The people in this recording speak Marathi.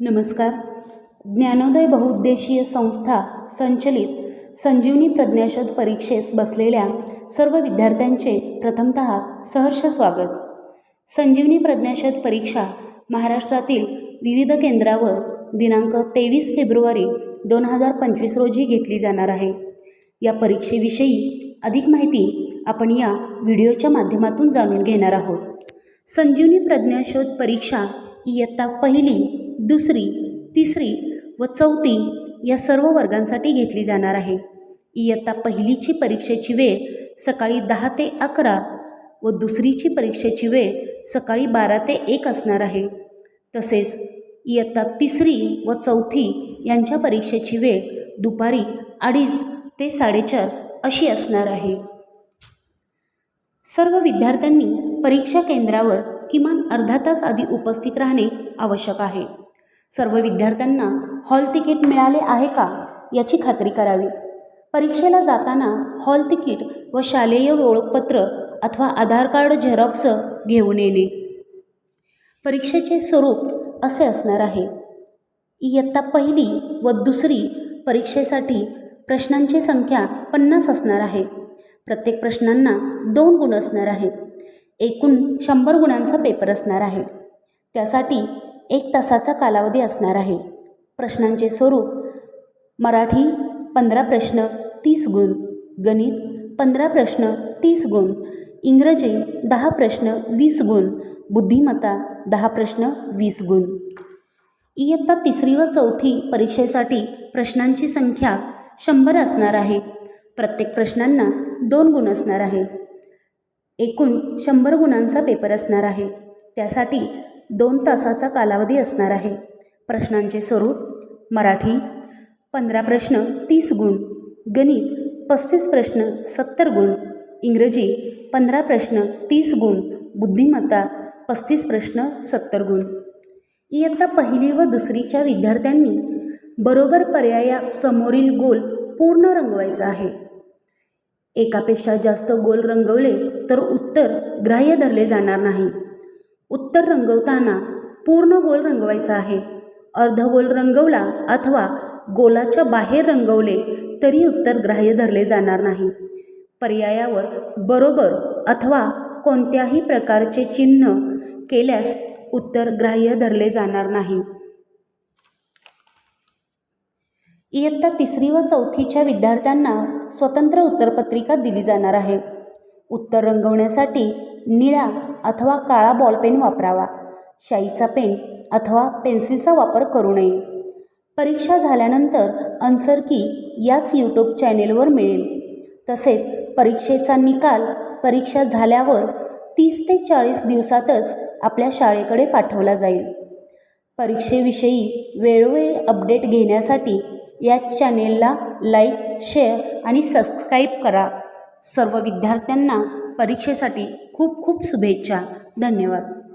नमस्कार. ज्ञानोदय बहुउद्देशीय संस्था संचलित संजीवनी प्रज्ञाशोध परीक्षेस बसलेल्या सर्व विद्यार्थ्यांचे प्रथमत सहर्ष स्वागत. संजीवनी प्रज्ञाशोध परीक्षा महाराष्ट्रातील विविध केंद्रावर दिनांक तेवीस फेब्रुवारी दोन हजार पंचवीस रोजी घेतली जाणार आहे. या परीक्षेविषयी अधिक माहिती आपण या व्हिडिओच्या माध्यमातून जाणून घेणार आहोत. संजीवनी प्रज्ञाशोध परीक्षा इयत्ता पहिली दुसरी तिसरी व चौथी या सर्व वर्गांसाठी घेतली जाणार आहे. इयत्ता पहिलीची परीक्षेची वेळ सकाळी दहा ते अकरा व दुसरीची परीक्षेची वेळ सकाळी बारा ते एक असणार आहे. तसेच इयत्ता तिसरी व चौथी यांच्या परीक्षेची वेळ दुपारी अडीच ते साडेचार अशी असणार आहे. सर्व विद्यार्थ्यांनी परीक्षा केंद्रावर किमान अर्धा तास आधी उपस्थित राहणे आवश्यक आहे. सर्व विद्यार्थ्यांना हॉल तिकीट मिळाले आहे का याची खात्री करावी. परीक्षेला जाताना हॉल तिकीट व शालेय ओळखपत्र अथवा आधार कार्ड झेरॉक्स घेऊन येणे. परीक्षेचे स्वरूप असे असणार आहे. इयत्ता पहिली व दुसरी परीक्षेसाठी प्रश्नांची संख्या पन्नास असणार आहे. प्रत्येक प्रश्नांना दोन गुण असणार आहेत. एकूण शंभर गुणांचा पेपर असणार आहे. त्यासाठी एक तासाचा कालावधी असणार आहे. प्रश्नांचे स्वरूप मराठी पंधरा प्रश्न तीस गुण गणित पंधरा प्रश्न तीस गुण इंग्रजी दहा प्रश्न वीस गुण बुद्धिमत्ता दहा प्रश्न वीस गुण. इयत्ता तिसरी व चौथी परीक्षेसाठी प्रश्नांची संख्या शंभर असणार आहे. प्रत्येक प्रश्नांना दोन गुण असणार आहे. एकूण शंभर गुणांचा पेपर असणार आहे. त्यासाठी दोन तासाचा कालावधी असणार आहे. प्रश्नांचे स्वरूप मराठी पंधरा प्रश्न तीस गुण गणित पस्तीस प्रश्न सत्तर गुण इंग्रजी पंधरा प्रश्न तीस गुण बुद्धिमत्ता पस्तीस प्रश्न सत्तर गुण. इयत्ता पहिली व दुसरीच्या विद्यार्थ्यांनी बरोबर पर्याया समोरील गोल पूर्ण रंगवायचा आहे. एकापेक्षा जास्त गोल रंगवले तर उत्तर ग्राह्य धरले जाणार नाही. उत्तर रंगवताना पूर्ण गोल रंगवायचा आहे. अर्धगोल रंगवला अथवा गोलाच्या बाहेर रंगवले तरी उत्तर ग्राह्य धरले जाणार नाही. पर्यायावर बरोबर अथवा कोणत्याही प्रकारचे चिन्ह केल्यास उत्तर ग्राह्य धरले जाणार नाही. इयत्ता तिसरी व चौथीच्या विद्यार्थ्यांना स्वतंत्र उत्तरपत्रिका दिली जाणार आहे. उत्तर रंगवण्यासाठी निळा अथवा काळा बॉलपेन वापरावा. शाईचा पेन अथवा पेन्सिलचा वापर करू नये. परीक्षा झाल्यानंतर अन्सर की याच यूट्यूब चॅनेलवर मिळेल. तसेच परीक्षेचा निकाल परीक्षा झाल्यावर तीस ते चाळीस दिवसातच आपल्या शाळेकडे पाठवला जाईल. परीक्षेविषयी वेळोवेळी अपडेट घेण्यासाठी या चॅनेलला लाईक शेअर आणि सबस्क्राईब करा. सर्व विद्यार्थ्यांना परीक्षेसाठी खूप खूप शुभेच्छा. धन्यवाद.